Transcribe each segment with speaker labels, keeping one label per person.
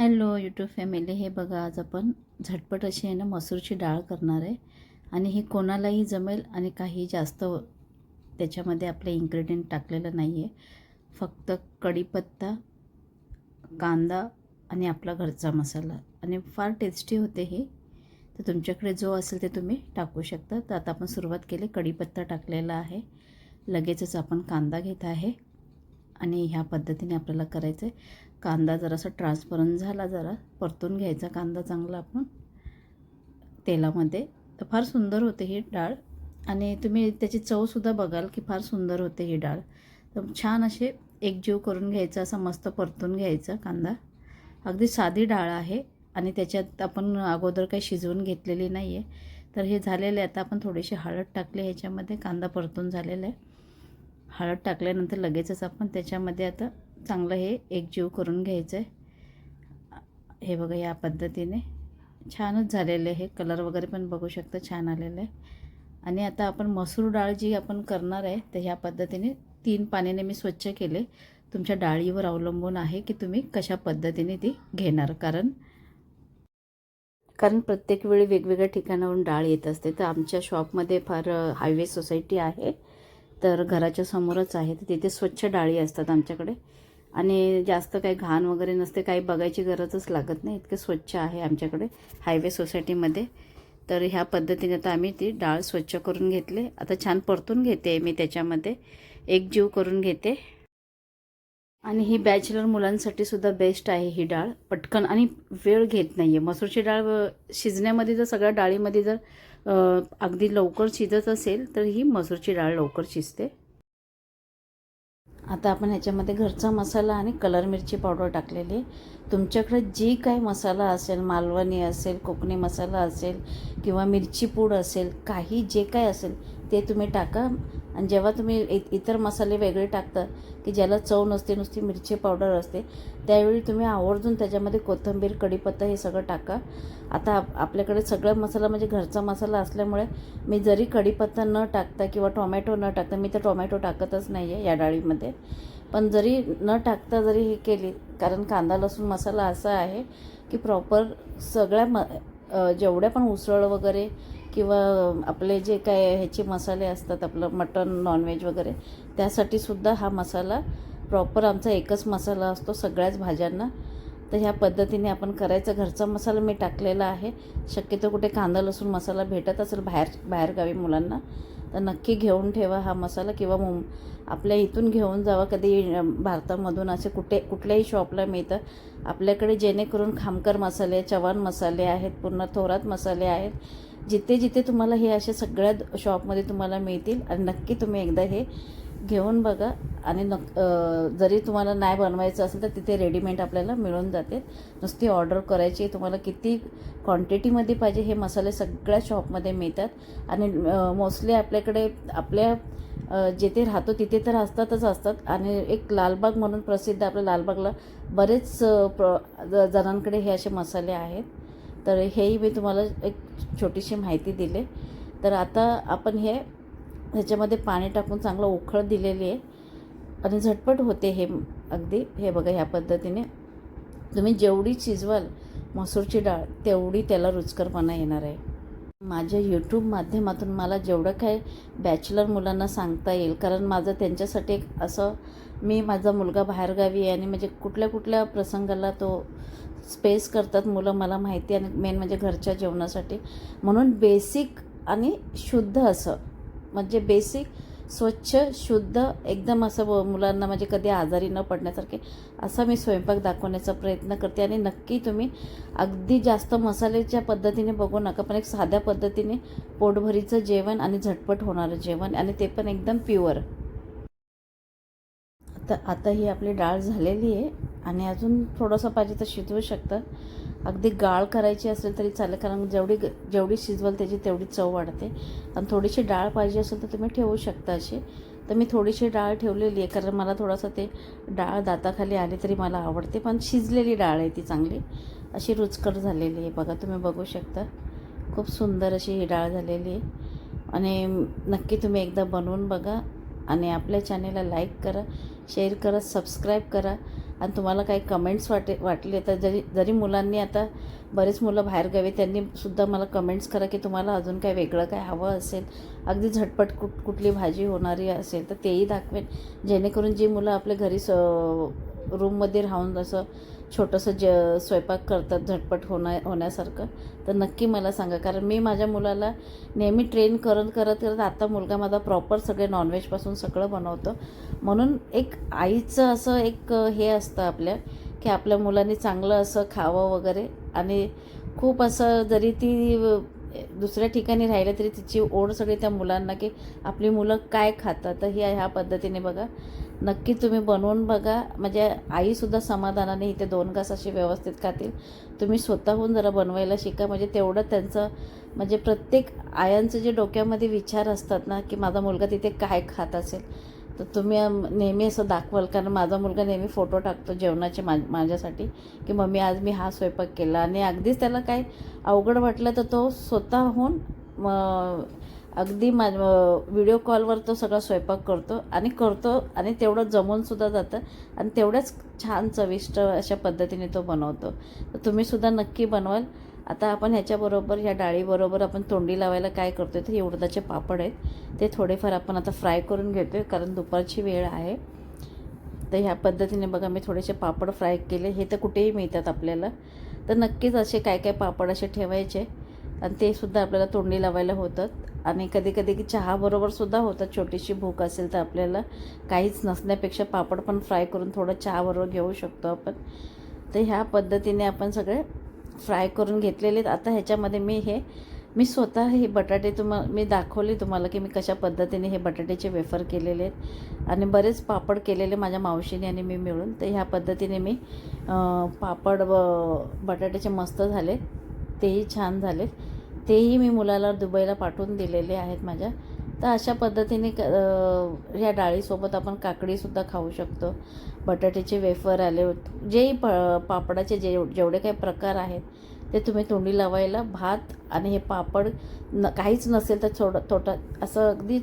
Speaker 1: Hello YouTube family हे बघा आज आपण झटपट अशी आहे ना मसूरची डाळ करणार आहे. आणि ही कोणालाही जमेल आणि काही जास्त त्याच्यामध्ये आपले इन्ग्रेडियंट टाकलेलं नाही आहे फक्त कढीपत्ता कांदा आणि आपला घरचा मसाला. आणि फार टेस्टी होते हे. तर तुमच्याकडे जो असेल ते तुम्ही टाकू शकता. तर आता आपण सुरुवात केली. कढीपत्ता टाकलेला आहे. लगेचच आपण कांदा घेत आहे. आणि ह्या पद्धतीने आपल्याला करायचं आहे कांदा जरासा ट्रान्सपरंट झाला जरा. परतून घ्यायचा कांदा चांगला आपण. तेलामध्ये. तर फार सुंदर होते ही डाळ. आणि तुम्ही त्याची चवसुद्धा बघाल की फार सुंदर होते ही डाळ. तर छान असे एकजीव करून घ्यायचा असा मस्त परतून घ्यायचा कांदा. अगदी साधी डाळ आहे आणि त्याच्यात आपण अगोदर काही शिजवून घेतलेली नाही आहे तर हे झालेलं आहे आता आपण थोडीशी हळद टाकली ह्याच्यामध्ये कांदा परतून झालेला आहे. हळद टाकल्यानंतर लगेचच आपण त्याच्यामध्ये आता चांगलं हे एकजीव करून घ्यायचं आहे हे बघा या पद्धतीने. छानच झालेलं आहे हे. कलर वगैरे पण बघू शकता छान आलेलं आहे. आणि आता आपण मसूर डाळ जी आपण करणार आहे तर ह्या पद्धतीने तीन पाण्याने मी स्वच्छ केले. तुमच्या डाळीवर अवलंबून आहे की तुम्ही कशा पद्धतीने ती घेणार. कारण कारण प्रत्येक वेळी वेगवेगळ्या ठिकाणावरून डाळ येत असते. तर आमच्या शॉपमध्ये फार हायवे सोसायटी आहे. तर घराच्या समोरच आहे. तर तिथे स्वच्छ डाळी असतात आमच्याकडे. आणि जास्त काही घाण वगैरे नसते काही बघायची गरजच लागत नाही. इतके स्वच्छ आहे आमच्याकडे हायवे सोसायटीमध्ये. तर ह्या पद्धतीने आता आम्ही ती डाळ स्वच्छ करून घेतले. आता छान परतून घेते मी त्याच्यामध्ये. एक जीव करून घेते. आणि ही बॅचलर मुलांसाठी सुद्धा बेस्ट आहे ही डाळ. पटकन आणि वेळ घेत नाही आहे मसूरची डाळ शिजण्यामध्ये जर सगळ्या डाळीमध्ये जर अगदी लवकर शिजत असेल तर ही मसूरची डाळ लवकर शिजते. आता आपण ह्याच्यामध्ये घरचा मसाला आणि कलर मिरची पावडर टाकलेली. आहे तुमच्याकडे जी काय मसाला असेल मालवणी असेल कोकणी मसाला असेल किंवा मिरची पूड असेल काही जे काय असेल ते तुम्ही टाका. आणि जेव्हा तुम्ही इ इतर मसाले वेगळे टाकता की ज्याला चव नसते नुसती मिरची पावडर असते त्यावेळी तुम्ही आवर्जून त्याच्यामध्ये कोथिंबीर कढीपत्ता हे सगळं टाका. आता आप आपल्याकडे सगळा मसाला म्हणजे घरचा मसाला असल्यामुळे मी जरी कढीपत्ता न टाकता किंवा टोमॅटो न टाकता मी तर टोमॅटो टाकतच नाही आहे या डाळीमध्ये. पण जरी न टाकता जरी हे केली कारण कांदा लसूण मसाला असा आहे की प्रॉपर सगळ्या म जेवढ्या पण उसळ वगैरे किंवा आपले जे काय ह्याचे मसाले असतात आपलं मटन नॉनव्हेज वगैरे त्यासाठी सुद्धा हा मसाला प्रॉपर आमचा एकच मसाला असतो सगळ्याच भाज्यांना. तर ह्या पद्धतीने आपण करायचं. घरचा मसाला मी टाकलेला आहे. शक्यतो कुठे कांदा लसूण मसाला भेटत असेल बाहेर बाहेरगावी मुलांना तर नक्की घेऊन ठेवा हा मसाला. किंवा मुं आपल्या इथून घेऊन जावा. कधी भारतामधून असे कुठे कुठल्याही शॉपला मिळतं. आपल्याकडे जेणेकरून खामकर मसाले चव्हाण मसाले आहेत पूर्ण थोरात मसाले आहेत. जिथे जिथे तुम्हाला हे असे सगळ्या शॉपमध्ये तुम्हाला मिळतील आणि नक्की तुम्ही एकदा हे घेऊन बघा. आणि नक जरी तुम्हाला नाही बनवायचं असेल तर तिथे रेडीमेड आपल्याला मिळून जाते. नुसती ऑर्डर करायची तुम्हाला किती क्वांटिटीमध्ये पाहिजे हे मसाले सगळ्या शॉपमध्ये मिळतात. आणि मोस्टली आपल्याकडे आपल्या जिथे राहतो तिथे तर असतातच असतात. आणि एक लालबाग म्हणून प्रसिद्ध आपल्या लालबागला बरेच प्र जणांकडे हे असे मसाले आहेत. तर हेही मी तुम्हाला एक छोटीशी माहिती दिली. तर आता आपण हे ह्याच्यामध्ये पाणी टाकून चांगलं उखळ दिलेली आहे. आणि झटपट होते हे अगदी. हे बघा ह्या पद्धतीने तुम्ही जेवढी शिजवाल मसूरची डाळ तेवढी त्याला रुचकरपणा येणार आहे. माझ्या यूट्यूब माध्यमातून मला जेवढं काय बॅचलर मुलांना सांगता येईल कारण माझं त्यांच्यासाठी एक असं मी माझा मुलगा बाहेरगावी आहे आणि म्हणजे कुठल्या कुठल्या प्रसंगाला तो स्पेस करतात मुलं मला माहिती आणि मेन म्हणजे घरच्या जेवणासाठी. म्हणून बेसिक आणि शुद्ध असं. म्हणजे बेसिक स्वच्छ शुद्ध एकदम असं मुलांना म्हणजे कधी आजारी न पडण्यासारखे असा मी स्वयंपाक दाखवण्याचा प्रयत्न करते आणि नक्की तुम्ही अगदी जास्त मसाल्याच्या पद्धतीने बघू नका पण एक साध्या पद्धतीने पोटभरीचं जेवण आणि झटपट होणारं जेवण आणि ते पण एकदम प्युअर आता आता ही आपली डाळ झालेली आहे. आणि अजून थोडंसं पाहिजे तर शिजवू शकतं. अगदी गाळ करायची असेल तरी चालेल कारण जेवढी जेवढी शिजवाल त्याची तेवढी चव वाढते. आणि थोडीशी डाळ पाहिजे असेल तर तुम्ही ठेवू शकता अशी. तर मी थोडीशी डाळ ठेवलेली आहे कारण मला थोडंसं ते डाळ दाताखाली आली तरी मला आवडते पण शिजलेली डाळ आहे ती चांगली. अशी रुचकर झालेली आहे बघा तुम्ही बघू शकता. खूप सुंदर अशी ही डाळ झालेली आहे. आणि नक्की तुम्ही एकदा बनवून बघा आणि आपल्या चॅनेलला लाईक करा शेअर करा सबस्क्राईब करा. आणि तुम्हाला काही कमेंट्स वाटे वाटले तर जरी जरी मुलांनी आता बरेच मुलं बाहेर गावी त्यांनी सुद्धा मला कमेंट्स करा की तुम्हाला अजून काय वेगळं काय हवं असेल. अगदी झटपट कुठ कुठली भाजी होणारी असेल तर तेही दाखवेन. जेणेकरून जी मुलं आपल्या घरी स रूममध्ये राहून असं छोटंसं ज स्वयंपाक करतात झटपट होण्या होण्यासारखं. तर नक्की मला सांगा. कारण मी माझ्या मुलाला नेहमी ट्रेन करत करत करत आता मुलगा माझा प्रॉपर सगळे नॉनव्हेजपासून सगळं बनवतो. म्हणून एक आईचं असं एक हे असतं आपल्या की आपल्या मुलांनी चांगलं असं खावं वगैरे. आणि खूप असं जरी ती दुसऱ्या ठिकाणी राहिलं तरी तिची ओढ सगळी त्या मुलांना की आपली मुलं काय खातात. तर ही ह्या पद्धतीने बघा. नक्की तुम्ही बनवून बघा. म्हणजे आईसुद्धा समाधानाने इथे दोन घास असे व्यवस्थित खातील. तुम्ही स्वतःहून जरा बनवायला शिका. म्हणजे तेवढं त्यांचं म्हणजे प्रत्येक आयांचं जे डोक्यामध्ये विचार असतात ना की माझा मुलगा तिथे काय खात असेल. तर तुम्ही नेहमी असं दाखवाल कारण माझा मुलगा नेहमी फोटो टाकतो जेवणाचे मा माझ्यासाठी की मम्मी आज मी हा स्वयंपाक केला. आणि अगदीच त्याला काय अवघड वाटलं तर तो स्वतःहून म, अगदी मा व्हिडिओ कॉलवर तो सगळा स्वयंपाक करतो आणि करतो आणि तेवढं जमूनसुद्धा जातं. आणि तेवढ्याच छान चविष्ट अशा पद्धतीने तो बनवतो. तर तुम्हीसुद्धा नक्की बनवाल. आता आपण ह्याच्याबरोबर ह्या डाळीबरोबर आपण तोंडी लावायला काय करतो आहे तर हे उडदाचे पापड आहेत. ते थोडेफार आपण आता फ्राय करून घेतो आहे कारण दुपारची वेळ आहे. तर ह्या पद्धतीने बघा मी थोडेसे पापड फ्राय केले. हे तर कुठेही मिळतात आपल्याला. तर नक्कीच असे काय काय पापड असे ठेवायचे. आणि ते सुद्धा आपल्याला तोंडी लावायला होतात. आणि कधी कधी की चहाबरोबरसुद्धा होतात. छोटीशी भूक असेल तर आपल्याला काहीच नसण्यापेक्षा पापड पण फ्राय करून थोडं चहाबरोबर घेऊ शकतो आपण. तर ह्या पद्धतीने आपण सगळे फ्राय करून घेतलेले. आहेत आता ह्याच्यामध्ये मी हे मी स्वतः हे बटाटे तुम्हा मी दाखवले तुम्हाला की मी कशा पद्धतीने हे बटाट्याचे वेफर केलेले आहेत. आणि बरेच पापड केलेले माझ्या मावशीने आणि मी मिळून. तर ह्या पद्धतीने मी पापड व बटाट्याचे मस्त झाले. तेही छान झालेत तेही मी मुलाला दुबईला पाठवून दिलेले आहेत माझ्या. तर अशा पद्धतीने क ह्या डाळीसोबत आपण काकडीसुद्धा खाऊ शकतो. बटाट्याचे वेफर आले जेही प पापडाचे जे जेवढे काही प्रकार आहेत ते तुम्ही तोंडी लावायला भात आणि हे पापड न काहीच नसेल तर थोडं थोडं असं अगदी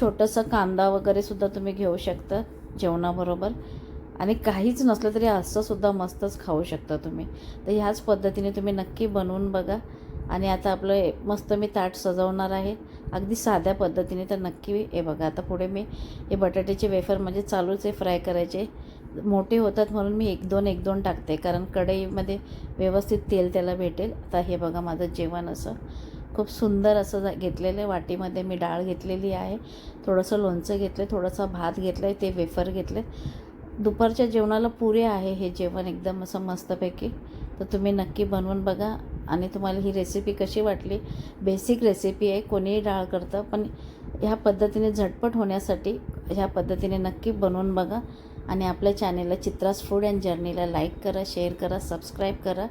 Speaker 1: छोटंसं कांदा वगैरे सुद्धा तुम्ही घेऊ शकता जेवणाबरोबर. आणि काहीच नसलं तरी असंसुद्धा मस्तच खाऊ शकता तुम्ही. तर ह्याच पद्धतीने तुम्ही नक्की बनवून बघा. आणि आता आपलं मस्त मी ताट सजवणार आहे. अगदी साध्या पद्धतीने तर नक्की हे बघा आता पुढे मी हे बटाट्याचे वेफर म्हणजे चालूच आहे फ्राय करायचे. मोठे होतात म्हणून मी एक दोन एक दोन टाकते कारण कढईमध्ये व्यवस्थित तेल त्याला भेटेल. आता हे बघा माझं जेवण असं. खूप सुंदर असं जा- घेतलेलं आहे वाटीमध्ये मी डाळ घेतलेली आहे. थोडंसं लोणचं घेतलं थोडासा भात घेतलं आहे ते वेफर घेतले दुपारच्या जेवणाला पुरे आहे हे जेवण एकदम असं मस्तपैकी. तर तुम्ही नक्की बनवून बघा. आणि तुम्हाला ही रेसिपी कशी वाटली? बेसिक रेसिपी आहे कोणीही डाळ करतं पण ह्या पद्धतीने झटपट होण्यासाठी ह्या पद्धतीने नक्की बनवून बघा. आणि आपल्या चॅनेलला चित्रास फूड अँड जर्नीला लाईक करा शेअर करा सबस्क्राईब करा.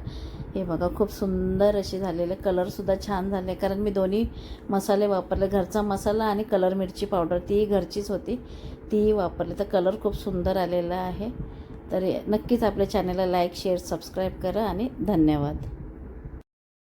Speaker 1: हे बघा खूप सुंदर असे झालेले कलरसुद्धा छान झाले. कारण मी दोन्ही मसाले वापरले. घरचा मसाला आणि कलर मिरची पावडर तीही घरचीच होती. तीही वापरली. तर कलर खूप सुंदर आलेला आहे. तर नक्कीच आपल्या चॅनेलला लाईक शेअर सबस्क्राईब करा आणि धन्यवाद.